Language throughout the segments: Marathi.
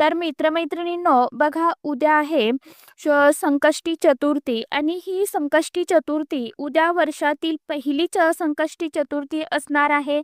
तर मित्रमैत्रिणींनो बघा उद्या आहे संकष्टी चतुर्थी आणि ही संकष्टी चतुर्थी उद्या वर्षातील पहिलीच संकष्टी चतुर्थी असणार आहे.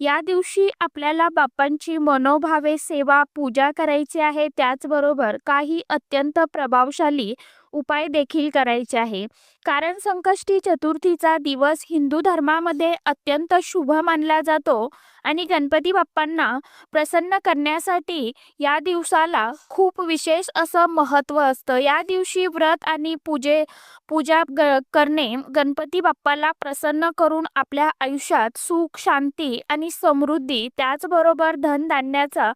या दिवशी आपल्याला बाप्पांची मनोभावे सेवा पूजा करायची आहे. त्याचबरोबर काही अत्यंत प्रभावशाली उपाय देखील करायचे आहे. कारण संकष्टी चतुर्थीचा दिवस हिंदू धर्मामध्ये अत्यंत शुभ मानला जातो. आणि गणपती बाप्पांना प्रसन्न करण्यासाठी या दिवसाला खूप विशेष असं महत्त्व असतं. या दिवशी व्रत आणि पूजे पूजा ग करणे गणपती बाप्पाला प्रसन्न करून आपल्या आयुष्यात सुख शांती आणि समृद्धी त्याचबरोबर धनधान्याचा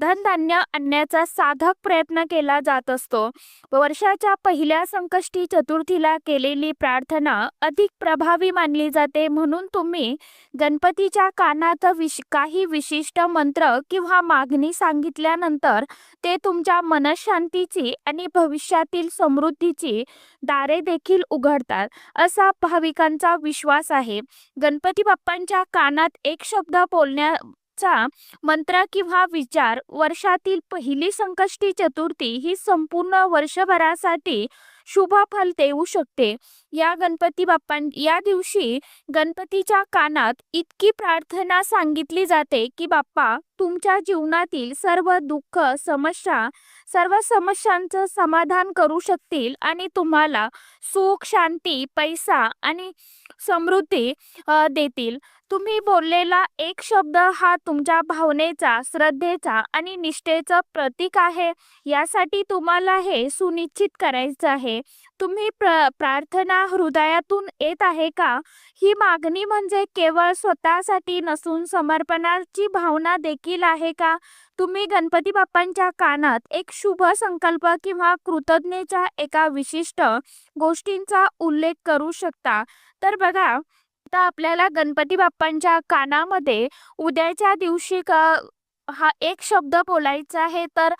धनधान्य आणण्याचा साधक प्रयत्न केला जात असतो. वर्षाच्या पहिल्या संकष्टी चतुर्थीला केलेली प्रार्थना अधिक प्रभावी मानली जाते म्हणून तुम्ही गणपतीच्या कानात विश काही विशिष्ट मंत्र किंवा मागणी सांगितल्यानंतर ते तुमच्या मनशांतीची आणि भविष्यातील समृद्धीची दारे देखील उघडतात असा भाविकांचा विश्वास आहे. गणपती बाप्पांच्या कानात एक शब्द बोलण्या चा मंत्र किंवा विचार वर्षातील पहिली संकष्टी चतुर्थी ही संपूर्ण वर्षभरासाठी शुभ फल देऊ शकते. या गणपती बाप्पां या दिवशी गणपतीच्या कानात इतकी प्रार्थना सांगितली जाते की बाप्पा तुमच्या जीवनातील सर्व दुःख समस्या सर्व समस्यांचं समाधान करू शकतील आणि तुम्हाला सुख शांती पैसा आणि समृद्धी देतील. तुम्ही बोललेला एक शब्द हा तुमच्या भावनेचा श्रद्धेचा आणि निष्ठेचं प्रतीक आहे. यासाठी तुम्हाला हे सुनिश्चित करायचं आहे. तुम्ही प्र प्रार्थना हृदयातून येत आहे का? ही मागणी म्हणजे केवळ स्वतःसाठी नसून समर्पणाची भावना देखील आहे का? तुम्ही गणपती बाप्पांच्या कानात एक शुभ संकल्प किंवा कृतज्ञतेच्या एका विशिष्ट गोष्टींचा उल्लेख करू शकता. तर बघा आता आपल्याला गणपती बाप्पांच्या कानामध्ये उद्याच्या दिवशी का हा एक शब्द बोलायचा आहे तर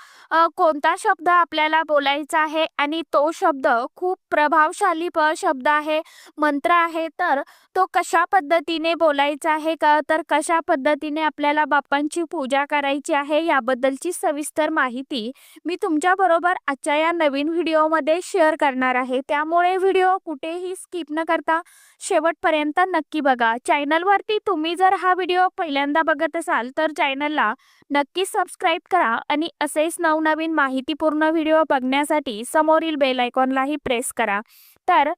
कोणता शब्द आपल्याला बोलायचा आहे? आणि तो शब्द खूप प्रभावशाली प शब्द आहे मंत्र आहे तर तो कशा पद्धतीने बोलायचा आहे का? तर कशा पद्धतीने आपल्याला बाप्पांची पूजा करायची आहे याबद्दलची सविस्तर माहिती मी तुमच्याबरोबर आजच्या या नवीन व्हिडिओमध्ये शेअर करणार आहे. त्यामुळे व्हिडिओ कुठेही स्किप न करता शेवटपर्यंत नक्की बघा. चॅनलवरती तुम्ही जर हा व्हिडिओ पहिल्यांदा बघत असाल तर चॅनलला नक्की सबस्क्राईब करा आणि असेच नवनवीन माहितीपूर्ण व्हिडिओ बघण्यासाठी समोरील बेल आयकॉनलाही प्रेस करा. तर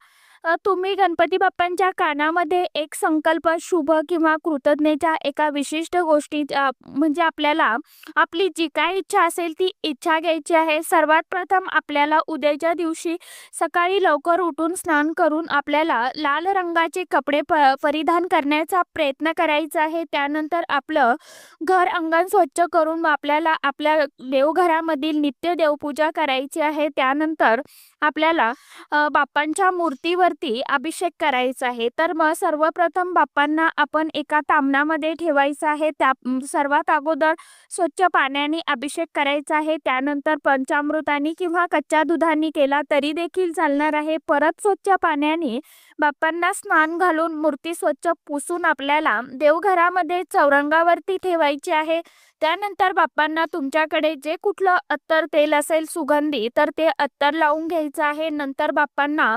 तुम्ही गणपती बाप्पांच्या कानामध्ये एक संकल्प शुभ किंवा कृतज्ञतेच्या एका विशिष्ट गोष्टी म्हणजे आपल्याला आपली जी काय इच्छा असेल ती इच्छा घ्यायची आहे. सर्वात प्रथम आपल्याला उद्याच्या दिवशी सकाळी लवकर उठून स्नान करून आपल्याला लाल रंगाचे कपडे प परिधान करण्याचा प्रयत्न करायचा आहे. त्यानंतर आपलं घर अंगण स्वच्छ करून आपल्याला आपल्या देवघरामधील नित्य देवपूजा करायची आहे. त्यानंतर आपल्याला बाप्पांच्या मूर्तीवर मूर्तीवरती अभिषेक करायचा आहे. तर मग सर्वप्रथम बाप्पांना आपण एका तामणामध्ये ठेवायचं आहे. त्या सर्वात अगोदर स्वच्छ पाण्याने अभिषेक करायचा आहे. त्यानंतर पंचामृतानी किंवा कच्च्या दुधाने केला तरी देखील चालणार आहे. परत स्वच्छ पाण्याने बाप्पांना स्नान घालून मूर्ती स्वच्छ पुसून आपल्याला देवघरामध्ये चौरंगावरती ठेवायची आहे. त्यानंतर बाप्पांना तुमच्याकडे जे कुठलं अत्तर तेल असेल सुगंधी तर ते अत्तर लावून घ्यायचं आहे. नंतर बाप्पांना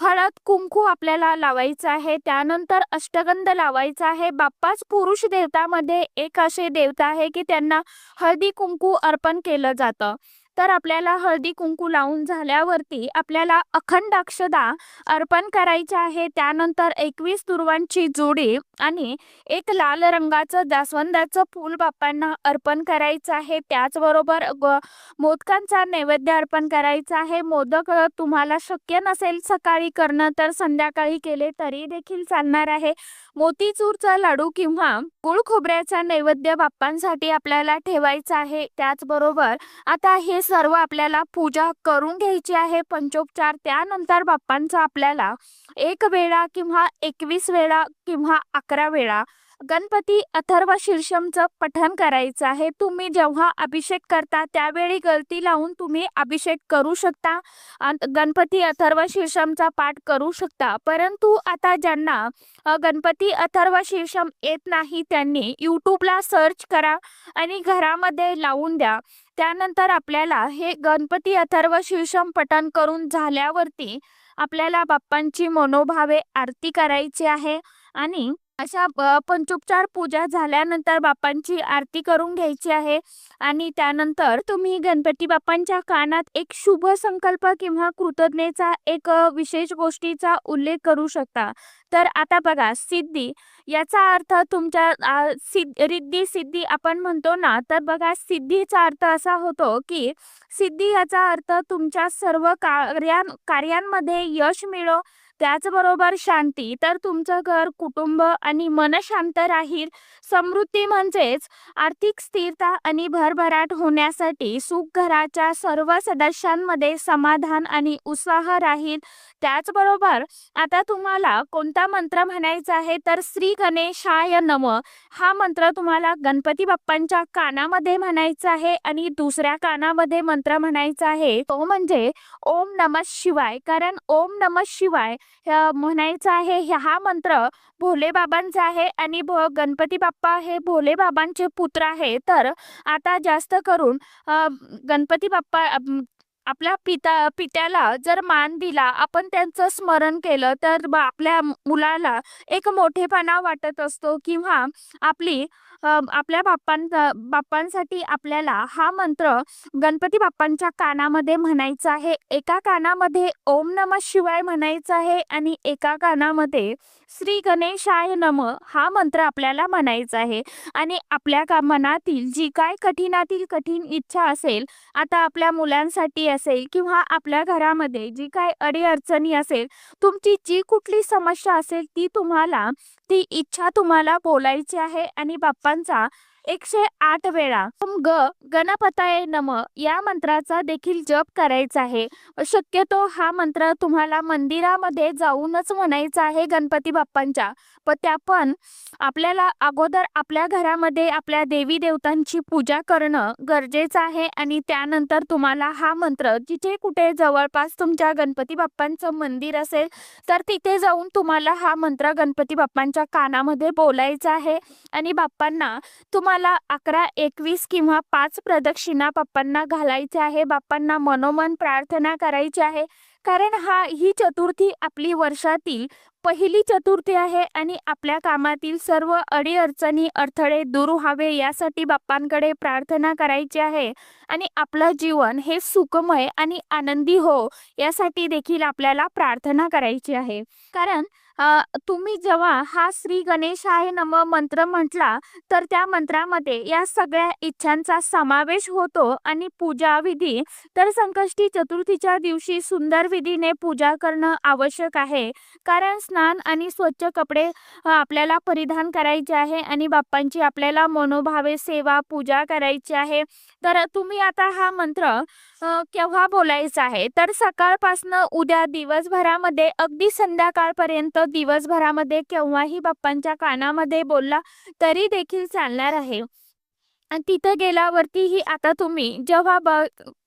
हळद कुंकू आपल्याला लावायचं आहे. त्यानंतर अष्टगंध लावायचा आहे. बाप्पाच पुरुष देवतामध्ये एक असे देवता आहे की त्यांना हळदी कुंकू अर्पण केलं जातं. तर आपल्याला हळदी कुंकू लावून झाल्यावरती आपल्याला अखंड अक्षदा अर्पण करायची आहे. त्यानंतर एकवीस दुर्वांची जोडी आणि एक लाल रंगाचं जास्वंदाचं फूल बाप्पांना अर्पण करायचं आहे. त्याचबरोबर मोदकांचा नैवेद्य अर्पण करायचा आहे. मोदक तुम्हाला शक्य नसेल सकाळी करणं तर संध्याकाळी केले तरी देखील चालणार आहे. मोतीचूरचा लाडू किंवा गुळ खोबऱ्याचा नैवेद्य बाप्पांसाठी आपल्याला ठेवायचा आहे. त्याचबरोबर आता हे सर्व आपल्याला पूजा करून घ्यायची आहे. पंचोपचार त्यानंतर बाप्पांचा आपल्याला एक वेळा किंवा एकवीस वेळा किंवा अकरा वेळा गणपती अथर्व शीर्षमचं पठण करायचं आहे. तुम्ही जेव्हा अभिषेक करता त्यावेळी गलती लावून तुम्ही अभिषेक करू शकता अन- गणपती अथर्व शीर्षमचा पाठ करू शकता. परंतु आता ज्यांना गणपती अथर्व शीर्षम येत नाही त्यांनी यूट्यूबला सर्च करा आणि घरामध्ये लावून द्या. त्यानंतर आपल्याला हे गणपती अथर्व शीर्षम पठण करून झाल्यावरती आपल्याला बाप्पांची मनोभावे आरती करायची आहे आणि अशा पंचोपचार पूजा झाल्यानंतर बाप्पांची आरती करून घ्यायची आहे. आणि त्यानंतर तुम्ही गणपती बाप्पांच्या कानात एक शुभ संकल्प किंवा कृतज्ञतेचा एक विशेष गोष्टीचा उल्लेख करू शकता. तर आता बघा सिद्धी याचा अर्थ तुमच्या सिद्ध रिद्धी सिद्धी आपण म्हणतो ना तर बघा सिद्धीचा अर्थ असा होतो की सिद्धी याचा अर्थ तुमच्या सर्व कार्यां कार्यांमध्ये यश मिळो त्याचबरोबर शांती. तर तुमचं घर कुटुंब आणि मन शांत राहील. समृद्धी म्हणजेच आर्थिक स्थिरता आणि भरभराट होण्यासाठी सुख घराच्या सर्व सदस्यांमध्ये समाधान आणि उत्साह राहील. त्याचबरोबर आता तुम्हाला कोणता मंत्र म्हणायचा आहे? तर श्री गणेशाय नम. हा मंत्र तुम्हाला गणपती बाप्पांच्या कानामध्ये म्हणायचा आहे आणि दुसऱ्या कानामध्ये मंत्र म्हणायचा आहे. तो म्हणजे ओम नम शिवाय. कारण ओम नम शिवाय म्हणायचा म्हणायचं आहे हा मंत्र भोले बाबांचा आहे आणि गणपती बाप्पा हे भोले बाबांचे पुत्र आहे. तर आता जास्त करून गणपती बाप्पा आपल्या पिता पित्याला जर मान दिला आपण त्यांचं स्मरण केलं तर आपल्या मुलाला एक मोठेपणा वाटत असतो किंवा आपली आपल्या बाप्पां बाप्पांसाठी आपल्याला हा मंत्र गणपती बाप्पांच्या कानामध्ये म्हणायचा आहे. एका कानामध्ये ओम नम शिवाय म्हणायचं आहे आणि एका कानामध्ये श्री गणेशाय नम हा मंत्र आपल्याला म्हणायचा आहे. आणि आपल्या का मनातील जी काय कठीणातील कठीण इच्छा असेल आता आपल्या मुलांसाठी असेल किंवा आपल्या घरामध्ये जी काय अडीअडचणी असेल तुमची जी कुठली समस्या असेल ती तुम्हाला ती इच्छा तुम्हाला बोलायची आहे आणि बाप्पा बाप्पांचा एकशे आठ वेळा. ग गणपताय नम या मंत्राचा देखील जप करायचा आहे. शक्यतो हा मंत्र तुम्हाला मंदिरामध्ये जाऊनच म्हणायचा आहे गणपती बाप्पांच्या. पण त्या पण आपल्याला अगोदर आपल्या घरामध्ये आपल्या देवी देवतांची पूजा करणं गरजेचं आहे आणि त्यानंतर तुम्हाला हा मंत्र जिथे कुठे जवळपास तुमच्या गणपती बाप्पांचं मंदिर असेल तर तिथे जाऊन तुम्हाला हा मंत्र गणपती बाप्पांच्या कानामध्ये बोलायचा आहे. आणि बाप्पांना तुम्हाला अकरा एकवीस किंवा पाच प्रदक्षिणा पप्पांना घालायचे आहे. बाप्पांना मनोमन प्रार्थना करायची आहे. कारण हा ही चतुर्थी आपली वर्षातील पहिली चतुर्थी आहे आणि आपल्या कामातील सर्व अडीअडचणी अडथळे दूर व्हावे यासाठी बाप्पांकडे प्रार्थना करायची आहे. आणि आपलं जीवन हे सुखमय आणि आनंदी हो यासाठी देखील आपल्याला प्रार्थना करायची आहे. कारण तुम्ही जेव्हा हा श्री गणेश आहे नम मंत्र म्हटला तर त्या मंत्रामध्ये या सगळ्या इच्छांचा समावेश होतो आणि पूजा विधी तर संकष्टी चतुर्थीच्या दिवशी सुंदर विधीने पूजा करणं आवश्यक आहे. कारण स्नान आणि स्वच्छ कपडे आपल्याला परिधान करायचे आहे आणि बाप्पांची आपल्याला मनोभावे सेवा पूजा करायची आहे. तर तुम्ही आता हा मंत्र केव्हा बोलायचा आहे? तर सकाळपासनं उद्या दिवसभरामध्ये अगदी संध्याकाळपर्यंत दिवसभरामध्ये केव्हाही बाप्पांच्या कानामध्ये बोलला तरी देखील चालणार आहे. आणि तिथं गेल्यावरतीही आता तुम्ही जेव्हा ब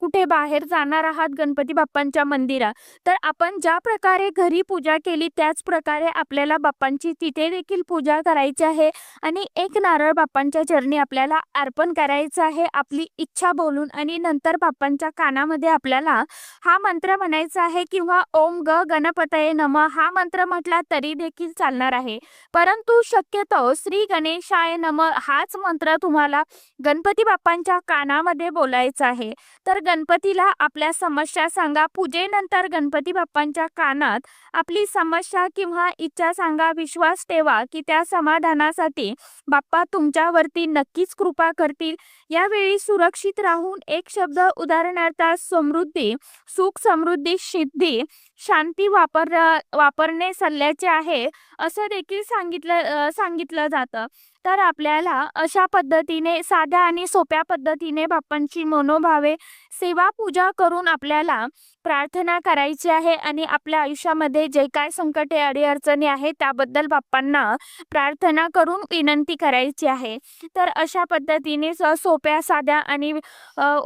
कुठे बाहेर जाणार आहात गणपती बाप्पांच्या मंदिरात तर आपण ज्या प्रकारे घरी पूजा केली त्याच प्रकारे आपल्याला बाप्पांची तिथे देखील पूजा करायची आहे आणि एक नारळ बाप्पांच्या चरणी आपल्याला अर्पण करायचं आहे आपली इच्छा बोलून आणि नंतर बाप्पांच्या कानामध्ये आपल्याला हा मंत्र म्हणायचा आहे किंवा ओम ग गणपतये नम हा मंत्र म्हटला तरी देखील चालणार आहे. परंतु शक्यतो श्री गणेशाय नम हाच मंत्र तुम्हाला गणपती बाप्पांच्या कानामध्ये बोलायचं आहे. तर गणपतीला आपल्या समस्या सांगा. पूजेनंतर गणपती बाप्पांच्या कानात आपली समस्या किंवा इच्छा सांगा. विश्वास ठेवा की त्या समाधानासाठी बाप्पा तुमच्यावरती नक्कीच कृपा करतील. यावेळी सुरक्षित राहून एक शब्द उदाहरणार्थ समृद्धी सुख समृद्धी सिद्धी शांती वापर वापरणे सल्ल्याचे आहे. असं देखील सांगितलं सांगितलं जातं. तर आपल्याला अशा पद्धतीने साध्या आणि सोप्या पद्धतीने बाप्पांची मनोभावे सेवा पूजा करून आपल्याला प्रार्थना करायची आहे आणि आपल्या आयुष्यामध्ये जे काय संकटे अडीअडचणी आहे त्याबद्दल बाप्पांना प्रार्थना करून विनंती करायची आहे. तर अशा पद्धतीने स- सोप्या साध्या आणि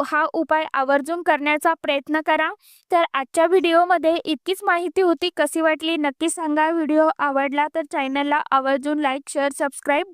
हा उपाय आवर्जून करण्याचा प्रयत्न करा. तर आजच्या व्हिडिओमध्ये इतकीच माहिती होती. कशी वाटली नक्की सांगा. व्हिडिओ आवडला तर चॅनलला आवर्जून लाईक शेअर सबस्क्राईब